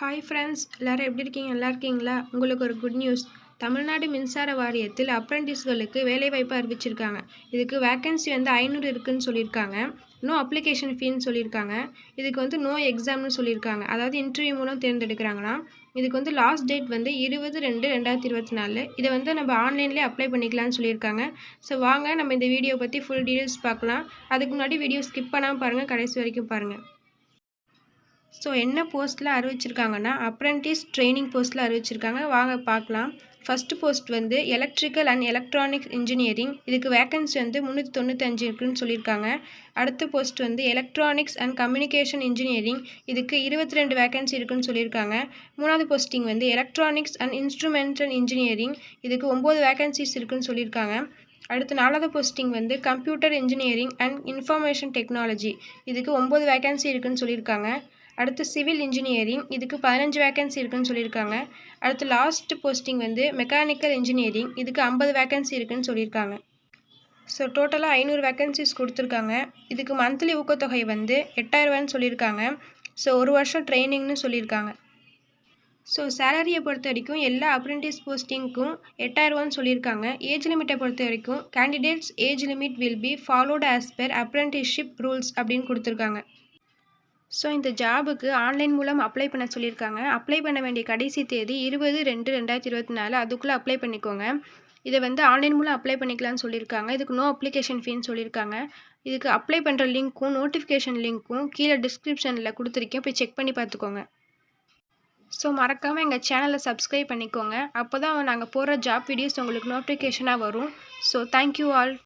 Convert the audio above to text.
Hi friends எல்லோரும் எப்படி இருக்கீங்க? நல்லா இருக்கீங்களா? உங்களுக்கு ஒரு குட் நியூஸ் தமிழ்நாடு மின்சார வாரியத்தில் அப்ரெண்டிஸ்களுக்கு வேலைவாய்ப்பு அறிவிச்சிருக்காங்க. இதுக்கு வேக்கன்சி வந்து ஐநூறு இருக்குதுன்னு சொல்லியிருக்காங்க. நோ அப்ளிகேஷன் ஃபீன்னு சொல்லியிருக்காங்க. இதுக்கு வந்து நோ எக்ஸாம்னு சொல்லியிருக்காங்க. அதாவது இன்டர்வியூ மூலம் தேர்ந்தெடுக்கிறாங்களாம். இதுக்கு வந்து லாஸ்ட் டேட் வந்து இருபது ரெண்டு ரெண்டாயிரத்தி இருபத்தி நாலு. இதை வந்து நம்ம ஆன்லைன்லேயே அப்ளை பண்ணிக்கலாம்னு சொல்லியிருக்காங்க. ஸோ வாங்க நம்ம இந்த வீடியோ பற்றி ஃபுல் டீட்டெயில்ஸ் பார்க்கலாம். அதுக்கு முன்னாடி வீடியோ ஸ்கிப் பண்ணாமல் பாருங்கள் கடைசி வரைக்கும் பாருங்கள் ஸோ என்ன போஸ்ட்டில் அறிவிச்சிருக்காங்கன்னா அப்ரெண்டிஸ் ட்ரைனிங் போஸ்ட்டில் அறிவிச்சிருக்காங்க. வாங்க பார்க்கலாம். ஃபஸ்ட்டு போஸ்ட் வந்து எலக்ட்ரிக்கல் அண்ட் எலக்ட்ரானிக்ஸ் இன்ஜினியரிங் இதுக்கு வேக்கன்சி வந்து முந்நூற்றி தொண்ணூத்தஞ்சு இருக்குன்னு சொல்லியிருக்காங்க. அடுத்த போஸ்ட் வந்து எலக்ட்ரானிக்ஸ் அண்ட் கம்யூனிகேஷன் இன்ஜினியரிங் இதுக்கு இருபத்தி ரெண்டு வேக்கன்சி இருக்குன்னு சொல்லியிருக்காங்க. மூணாவது போஸ்டிங் வந்து எலக்ட்ரானிக்ஸ் அண்ட் இன்ஸ்ட்ருமெண்டல் இன்ஜினியரிங் இதுக்கு ஒம்பது வேக்கன்சிஸ் இருக்குன்னு சொல்லியிருக்காங்க. அடுத்து நாலாவது போஸ்டிங் வந்து computer engineering and information technology இதுக்கு ஒம்பது வேக்கன்சி இருக்குன்னு சொல்லியிருக்காங்க. அடுத்து சிவில் இன்ஜினியரிங். இதுக்கு பதினஞ்சு வேக்கன்சி இருக்குன்னு சொல்லியிருக்காங்க. அடுத்து லாஸ்ட் போஸ்டிங் வந்து மெக்கானிக்கல் இன்ஜினியரிங் இதுக்கு ஐம்பது வேக்கன்சி இருக்குன்னு சொல்லியிருக்காங்க. ஸோ டோட்டலாக ஐநூறு வேக்கன்சிஸ் கொடுத்துருக்காங்க. இதுக்கு மந்த்லி ஊக்கத்தொகை வந்து எட்டாயிரரூவான்னு சொல்லியிருக்காங்க. ஸோ ஒரு வருஷம் ட்ரைனிங்னு சொல்லியிருக்காங்க. ஸோ சேலரியை பொறுத்த வரைக்கும் எல்லா அப்ரெண்டிஸ் போஸ்டிங்க்கும் எட்டாயிரரூவான்னு சொல்லியிருக்காங்க. ஏஜ் லிமிட்டை பொறுத்த வரைக்கும் candidates age limit will be followed as per apprenticeship rules அப்படின்னு கொடுத்துருக்காங்க. ஸோ இந்த ஜாபுக்கு ஆன்லைன் மூலம் அப்ளை பண்ண சொல்லியிருக்காங்க. அப்ளை பண்ண வேண்டிய கடைசி தேதி இருபது ரெண்டு ரெண்டாயிரத்தி இருபத்தி நாலு. அதுக்குள்ளே அப்ளை பண்ணிக்கோங்க. இதை வந்து ஆன்லைன் மூலம் அப்ளை பண்ணிக்கலாம்னு சொல்லியிருக்காங்க. இதுக்கு நோ அப்ளிகேஷன் ஃபீன்னு சொல்லியிருக்காங்க. இதுக்கு அப்ளை பண்ணுற லிங்க்கும் நோட்டிஃபிகேஷன் லிங்க்கும் கீழே டிஸ்கிரிப்ஷனில் கொடுத்துருக்கேன். போய் செக் பண்ணி பார்த்துக்கோங்க. ஸோ மறக்காமல் எங்கள் சேனலை சப்ஸ்கிரைப் பண்ணிக்கோங்க. அப்போ தான் நாங்கள் போகிற ஜாப் வீடியோஸ் உங்களுக்கு நோட்டிஃபிகேஷனாக வரும். So thank you all